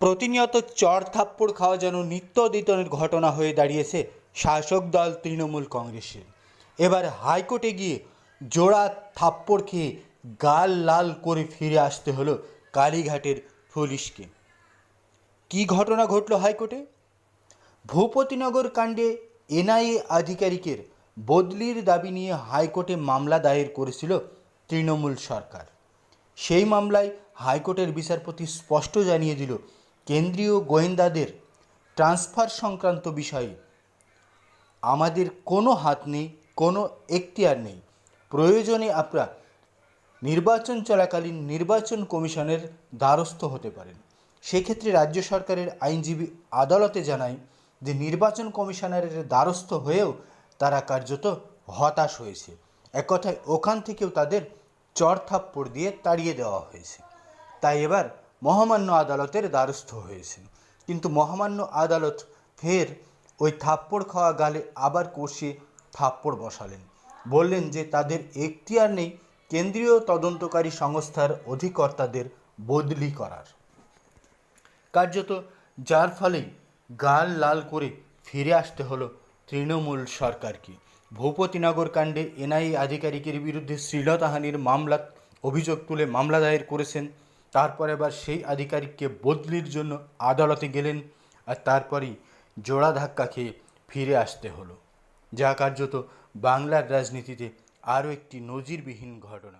প্রতিনিয়ত চর থাপ্পড় খাওয়া যেন নিত্যদিতনের ঘটনা হয়ে দাঁড়িয়েছে শাসক দল তৃণমূল কংগ্রেসের। এবার হাইকোর্টে গিয়ে জোড়া থাপ্পড় খেয়ে গাল লাল করে ফিরে আসতে হলো কালীঘাটের পুলিশকে। কী ঘটনা ঘটল হাইকোর্টে? ভূপতিনগর কাণ্ডে এনআইএ আধিকারিকের বদলির দাবি নিয়ে হাইকোর্টে মামলা দায়ের করেছিল তৃণমূল সরকার। সেই মামলায় হাইকোর্টের বিচারপতি স্পষ্ট জানিয়ে দিল কেন্দ্রীয় গোয়েন্দাদের ট্রান্সফার সংক্রান্ত বিষয়ে আমাদের কোনো হাত নেই, কোনো এখতিয়ার নেই। প্রয়োজনে আপনারা নির্বাচন চলাকালীন নির্বাচন কমিশনের দ্বারস্থ হতে পারেন। সেক্ষেত্রে রাজ্য সরকারের আইনজীবী আদালতে জানায় যে নির্বাচন কমিশনারের দ্বারস্থ হয়েও তারা কার্যত হতাশ হয়েছে। এক কথায় ওখান থেকেও তাদের চড়থাপ্পড় দিয়ে তাড়িয়ে দেওয়া হয়েছে। তাই এবার মহামান্য আদালতের দ্বারস্থ হয়েছে কিন্তু মহামান্য আদালত ফের ওই থাপ্পড় খাওয়া গালে আবার কষিয়ে থাপ্পড় বসালেন। বললেন যে তাদের এখতিয়ার নেই কেন্দ্রীয় তদন্তকারী সংস্থার অধিকর্তাদের বদলি করার। কার্যত যার ফলেই গাল লাল করে ফিরে আসতে হলো তৃণমূল সরকারকে। ভূপতিনগর কাণ্ডে এনআইএ আধিকারিকের বিরুদ্ধে শ্লীলতাহানির মামলা অভিযোগ তুলে মামলা দায়ের করেছেন তারপর এবার সেই আধিকারিককে বদলির জন্য আদালতে গেলেন আর তারপরই জোড়া ধাক্কা খেয়ে ফিরে আসতে হলো। যা কার্যত বাংলার রাজনীতিতে আরও একটি নজিরবিহীন ঘটনা।